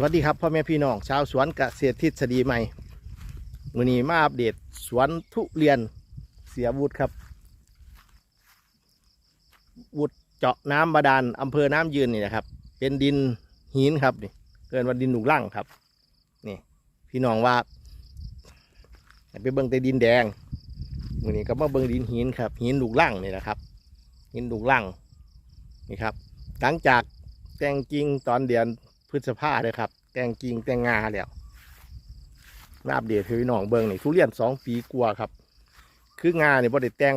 สวัสดีครับพ่อแม่พี่น้องชาวสวนเกษตรทฤษฎีใหม่มือนี้มาอัปเดตสวนทุเรียนเสียวุฒครับวุฒเจาะน้ำบาดาลอำเภอน้ำยืนนี่นะครับ เป็นดินหินครับนี่เกินว่าดินหนุกล่างครับนี่พี่น้องว่าไปเบิ่งแต่ดินแดงมือนี้ก็มาเบิ่งดินหินครับหินหนุกล่างนี่แหละครับหินหนุกล่างนี่ครับหลังจากแต่งกิ่งตอนเดือน พฤษภาเลยครับ แตงกิงแตงงาแล้วมาอัปเดตให้พี่น้องเบิ่งนี่ทุเรียนสองปีกว่าครับ คืองาเนี่ยบ่ได้แตง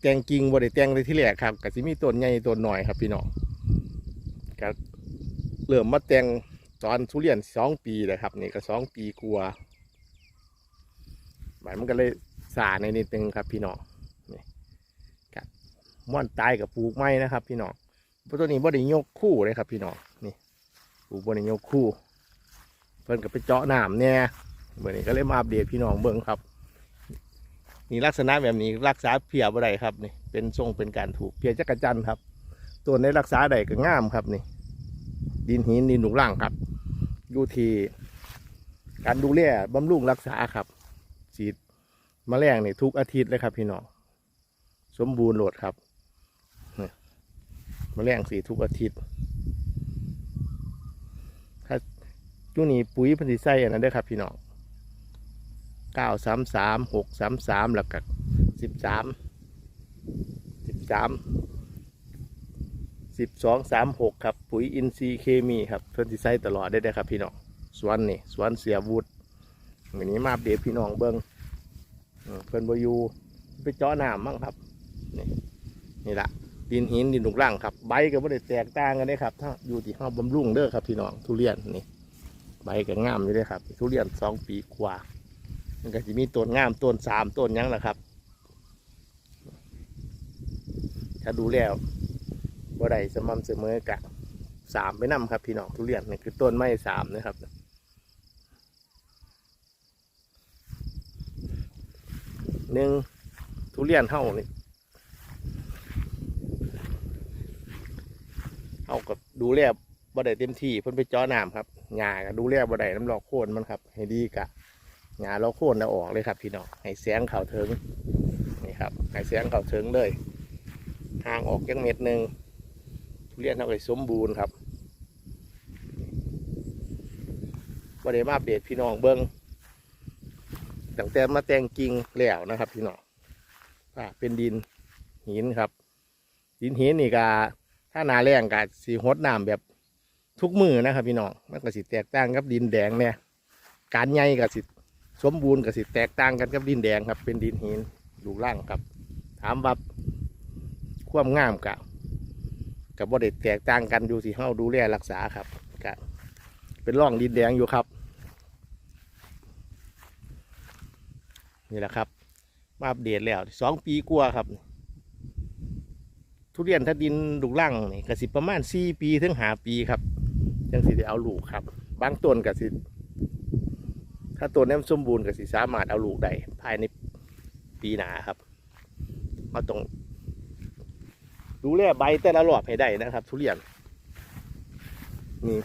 แตงกิงบ่ได้แตงเลยที่แรกครับก็สิมีต้นใหญ่ต้นหน่อยครับ พี่น้องก็เริ่มมาแตงตอนทุเรียนสองปีเลยครับ นี่ก็สองปีกว่าหมายมันก็เลยสาในนิดนึงครับ พี่น้องนี่ก็ม่วนตายกับปลูกไม้นะครับ พี่น้อง พราะตัวนี้บ่ได้ยกคู่เลยครับ พี่น้องนี่ปูบ่ได้ยกคู่ เพิ่นก็ไปเจาะน้ำเนี่ยเมื่อนี้ก็เลยมาอัปเดตพี่น้องเบิ่งครับนี่ลักษณะแบบนี้รักษาเพียบ่ได้ครับนี่เป็นทรงเป็นการถูกเพียจักรจันทร์ครับ ตัวในรักษาได้ก็ง่ามครับนี่ ดินหินดินหนุกล่างครับอยู่ที่การดูแลบำรุงรักษาครับฉีดแมลงนี่ทุกอาทิตย์เลยครับ พี่น้องสมบูรณ์โหลดครับ มแมลงสีทุกอาทิตย์ช่วงนี้ปุ๋ยพันธิไส้อันนั้นเด้อครับพี่น้องเก้าสามสามหกสามสามแล้วก็สิบสามสิบสามสิบสองสามหกครับ ปุ๋ยอินทรีย์เคมีครับเพิ่นสิไส้ตลอดได้ได้ครับพี่น้องสวนนี่สวนเสียวุฒิวันนี้มาเดตพี่น้องเบิ้งอืมเพิ่นบอยูไปเจาะน้ำมั่งครับ นี่นี่ละ ดินหินดินดุกร่างครับใบก็ไม่ได้แตกต่างกันเลยครับ ถ้าอยู่ที่ห้าบำรุงเด้อครับพี่น้องทุเรียนนี่ใบก็งามอยู่เลยครับ ทุเรียนสองปีกว่า มันก็จะมีต้นงามต้นสามต้นยังแหละครับถ้าดูแล้วบ่ได้สม่ำเสมอกะสามไปนํครับ พี่น้องทุเรียนนี่คือต้นไม้สามนะครับหนึ่งทุเรียนเท่านี่เอากับ ดูแลบ่ได้เต็มที่เพิ่นไปจ้อน้ำครับหญ้าก็ดูแลบ่ได้น้ำหลอกโคนมันครับ ให้ดีกะหญ้าเราโค่นเอาออกเลยครับ พี่น้องให้แสงเข้าถึงนี่ครับให้แสงเข้าถึงเลยห่างออกจังเม็ดหนึ่งทุเรียนเท่ากับสมบูรณ์ครับบ่ได้มาอัปเดตพี่น้องเบิ้งตั้งแต่มาแต่งกิ่งแล้วนะครับ พี่น้องอ่าเป็นดินหินครับ ดินหินนี่กา ถ้านาแรงกาสีหดน้ำแบบทุกมือนะครับพี่น้องมันก็สิแตกต่างกับดินแดงเนี่ยการใหญ่กับสิสมบูรณ์กับสิแตกต่างกันกับดินแดงครับ เป็นดินหินอยู่ล่างครับ ถามว่าความงามกับกับบ่ได้แตกต่างกันอยู่ที่เฮาดูแลรักษาครับกเป็นร่องดินแดงอยู่ครับ นี่แหละครับ มาอัปเดตแล้วสองปีกว่าครับ ทุเรียนถ้าดินดุล่างนี่ก็สิประมาณสี่ปีถึงหาปีครับจังสิได้เอาลูกครับ บางต้นก็สิถ้าต้นนี้มันสมบูรณ์ก็สิสามารถเอาลูกได้ภายในปีหนาครับเราต้องดูแลใบแต่ละรอบให้ได้นะครับ ทุเรียนนี่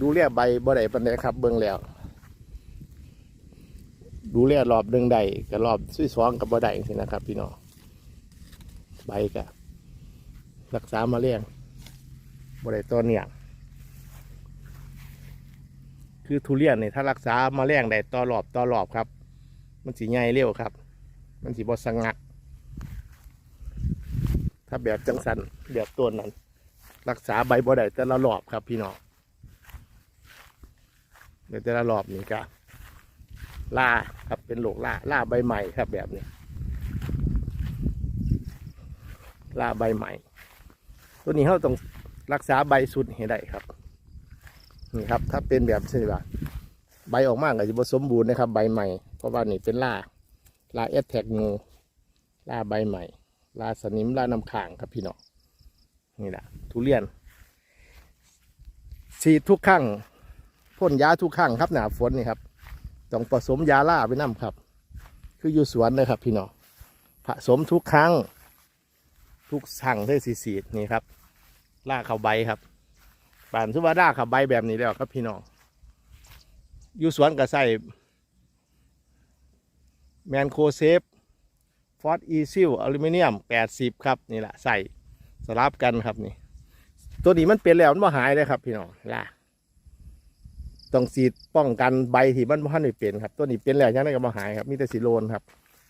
ดูแลใบบ่ได้ปันไดครับ เบิ่งแล้ว ดูแลรอบหนึ่งได้กับรอบที่สองกับบ่ได้สินะครับ พี่น้องใบกับ รักษามาเรียงบริต้นเนี่ย คือทุเรียนเนี่ยถ้ารักษามาเรียงได้ต่อรอบต่อรอบครับ มันสีใหญ่เร็วครับ มันสีบสงัก ถ้าแบบจังสันแบบต้นนั้น รักษาใบบ่ได้แต่ละรอบครับพี่น้องเดี๋ยวแต่ละรอบนี่ก็ล่าครับเป็นโรคล่าล่าใบใหม่ครับแบบนี้ล่าใบใหม่ ตัวนี้เราต้องรักษาใบสุดให้ได้ครับ นี่ครับ ถ้าเป็นแบบนี้ว่าใบออกมากก็จะผสมบูรณ์นะครับ ใบใหม่ เพราะว่านี่เป็นล่าล่าเอสแท็กงูล่าใบใหม่ล่าสนิมล่าน้ำข่างครับพี่น้องนี่แหละทุเรียนฉีดทุกครั้งพ่นยาทุกครั้งครับหนาฝนนี่ครับต้องผสมยาล่าไปน้ำครับ คืออยู่สวนเลยครับ พี่น้องผสมทุกครั้ง ทุกสั่งได้สีสีนี่ครับ ลากเขาใบครับปานสุวาดาขับใบแบบนี้แล้วครับพี่น้องอยู่สวนก็ใส่แมนโคเซฟฟอสอีซิลอลูมิเนียม 80 ครับ นี่แหละใส่สลับกันครับนี่ ตัวนี้มันเป็นแล้วมันหายเลยครับพี่น้องล่ะต้องสีดป้องกันใบที่มันบ่ทันได้เป็นครับ ตัวนี้เป็นแล้วยังไงก็บ่หายครับมีแต่สีโลนครับ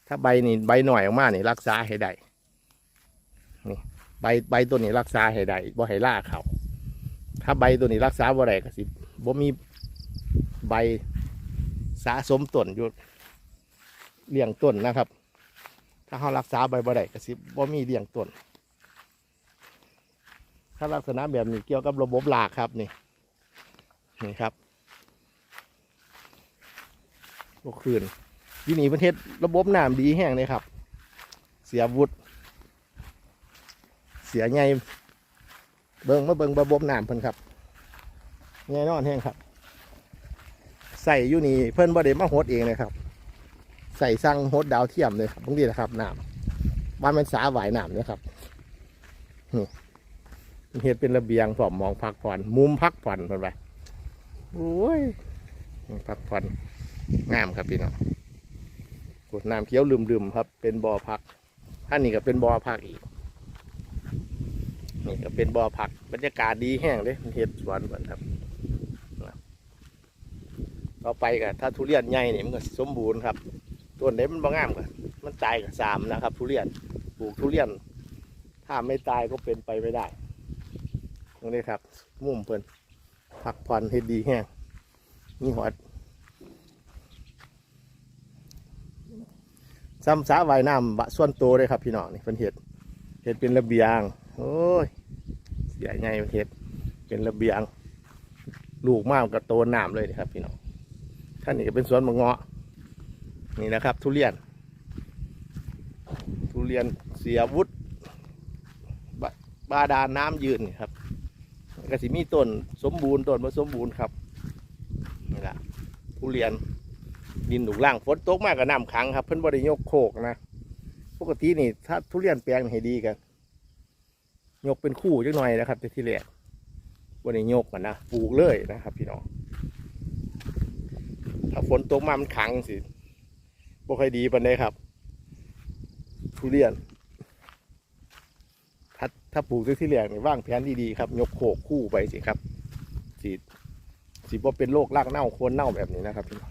ถ้าใบนี่ใบหน่อยออกมานี่รักษาให้ได้นี่ ใบใบตัวนี้รักษาให้ได้บ่ให้ล่าเขาถ้าใบตัวนี้รักษาบ่ได้ก็สิบ่มีใบสะสมต้นอยู่เลี้ยงต้นนะครับ ถ้าเขารักษาใบบ่ได้ก็สิบ่มีเลี้ยงต้นถ้าลักษณะแบบนี้เกี่ยวกับระบบหลากครับนี่นี่ครับพวกคืนที่นี่ประเทศระบบน้ำดีแห้งเลยครับ เสียวุฒ เสียไงเบิงมาเบิงระบบน้ำเพิ่นครับไงนอนแห้งครับ ใส่อยู่นี่เพิ่นบ่ได้มาโฮดเองเลยครับ ใส่สั่งโฮดดาวเทียมเลยครับบางทีนะครับน้ำบ้านมันสาหวายน้ำเนี่ยครับเฮ็ดเป็นระเบียงพร้อมมองพักผ่อน มุมพักผ่อนเพิ่นไปโอ้ยพักผ่อนงามครับพี่น้องกดน้ำเขียวลืมๆครับ เป็นบ่อพักท่านนี้ก็เป็นบ่อพักอีก นี่ก็เป็นบ่อพักบรรยากาศดีแห้งเลยเฮ็ดสวนเพิ่นครับต่อไปก็ถ้าทุเรียนใหญ่เนี่ยมันก็สมบูรณ์ครับต้นไหนมันบ่งามก็มันตายก็สามนะครับ ทุเรียนปลูกทุเรียน ถ้าไม่ตายก็เป็นไปไม่ได้ตรงนี้ครับ มุ่มเพิ่นพักผ่อนให้ดีแห้งมีหอดซ้ำสาว่ายน้ำบะส่วนโตเลยครับพี่น้องนี่เพิ่นเห็ดเห็ดเป็นระเบียง โอ้ย เสียไงเพิ่นเห็ดเป็นระเบียง ลูกมากกับโตหน้ำเลยนี่ครับ พี่น้องท่านนี่ก็เป็นสวนมะเงาะนี่นะครับ ทุเรียน ทุเรียนเสียวุฒบาดาลน้ำยืนครับก็สิมีต้นสมบูรณ์ต้นมาสมบูรณ์ครับนี่แหละทุเรียนดินหนุกล่างฝนตกมากกับน้ำขังครับ เพิ่นบริโยกโคกนะปกตินี่ถ้าทุเรียนแปลงให้ดีกัน ยกเป็นคู่จังหน่อยนะครับแต่ที่แรกบริยกกันนะปลูกเลยนะครับ พี่น้องถ้าฝนตกมามันขังสิบ่ค่อยดีปานใดครับ ทุเรียน ถ้าถ้าปลูกด้วยที่แรกนี่ว่างแผนดีๆครับ ยกโขกคู่ไปสิครับสีสีว่าเป็นโรครากเน่าโคนเน่าแบบนี้นะครับพี่น้อง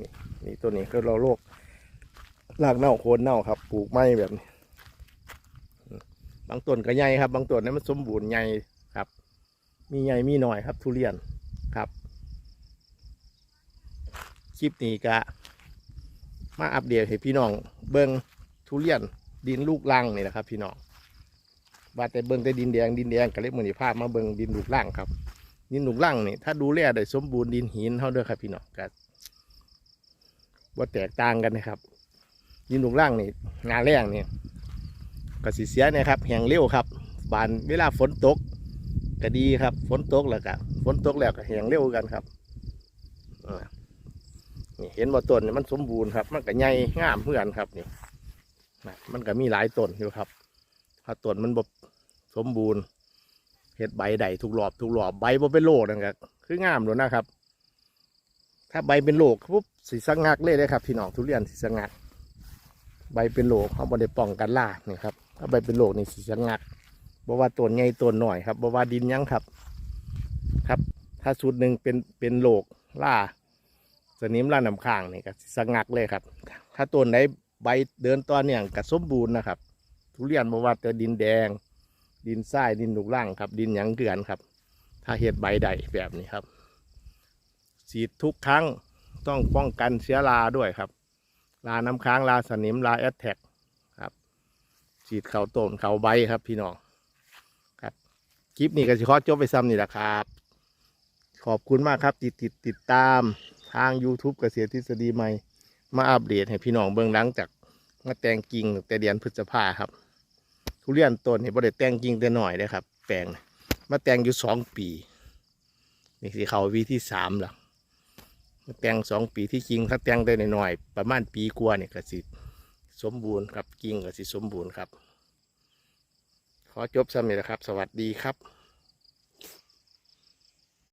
นี่นี่ตัวนี้คือเราโรครากเน่าโคนเน่าครับ ปลูกไม้แบบนี้ บางต้นก็ใหญ่ครับ บางต้นนั้นมันสมบูรณ์ใหญ่ครับ มีใหญ่มีหน่อยครับ ทุเรียนครับ คลิปนี้ก็มาอัปเดตให้พี่น้องเบิ้งทุเรียนดินลูกลังนี่แหละครับ พี่น้องว่าแต่เบิ่งแต่ดินแดงดินแดงก็เลยมือนีภาพมาเบิ่งดินลูกล่างครับดินลูกล่างนี่ถ้าดูแลได้สมบูรณ์ดินหินเท่าเด้อครับ พี่น้องก็ว่าแตกต่างกันนะครับดินลูกล่างนี่งานแรงนี่ ก็สิเสียนะครับแห้งเร็วครับบานเวลาฝนตกก็ดีครับ ฝนตกแล้วก็ฝนตกแล้วก็แห้งเร็วกันครับนี่เห็นว่าต้นนี่มันสมบูรณ์ครับ มันก็ใหญ่งามเพื่อนครับนี่มันก็มีหลายต้นอยู่ครับถ้าต้นมันบบสมบูรณ์เห็ดใบใดทุกรอบทุกรอบใบบ่เป็นโรคนะครับคืองามเลยนะครับ ถ้าใบเป็นโรคปุ๊บสีสังักเลยเลยครับพี่น้องทุเรียนสีสังัก ใบเป็นโรคเขาบ่ได้ป้องกันล่านี่ครับ ถ้าใบเป็นโรคนี่สีสงักบ่ว่าต้นใหญ่ต้นหน่อยครับบ่ว่าดินยังครับ ครับ ถ้าชุดหนึ่งเป็นเป็นโรคล่าสนิมล่าน้ำค้างนี่ก็สิสงักเลยครับ ถ้าต้นไหนใบเดินตอนเนี่ยก็สมบูรณ์นะครับ ทุเรียนบอกว่าแต่ดินแดง ดินทรายดินลูกล่างครับ ดินหยังเกลือนครับ ถ้าเห็ดใบใดแบบนี้ครับฉีดทุกครั้งต้องป้องกันเชื้อราด้วยครับราน้ำค้างราสนิมราแอดแท็กค ฉีดเข่าต้นเข่าใบครับ พี่น้องครับคลิปนี้ก็จะขอจบไปซ้ำนี่แหละครับ ขอบคุณมากครับ ติดติดติดตามทาง YouTube เกษตรทฤษฎีใหม่ มาอัปเดตให้พี่น้องเบื้องหลังจากมาแต่งกิ่งแต่เดือนพฤษภาครับ ทุเรียนต้นเห็นบ่ได้แต่งกิ่งแต่หน่อยเลยครับ แปลงน่ะมาแต่งอยู่สองปีนี่สิเขาวีที่สามแล้วมาแต่งสองปีที่กิ่งถ้าแต่งได้หน่อยประมาณปีกว่าเนี่ยก็สิ สมบูรณ์ครับกิ่งก็สิสมบูรณ์ครับ ขอจบสำเร็จแล้วครับ สวัสดีครับ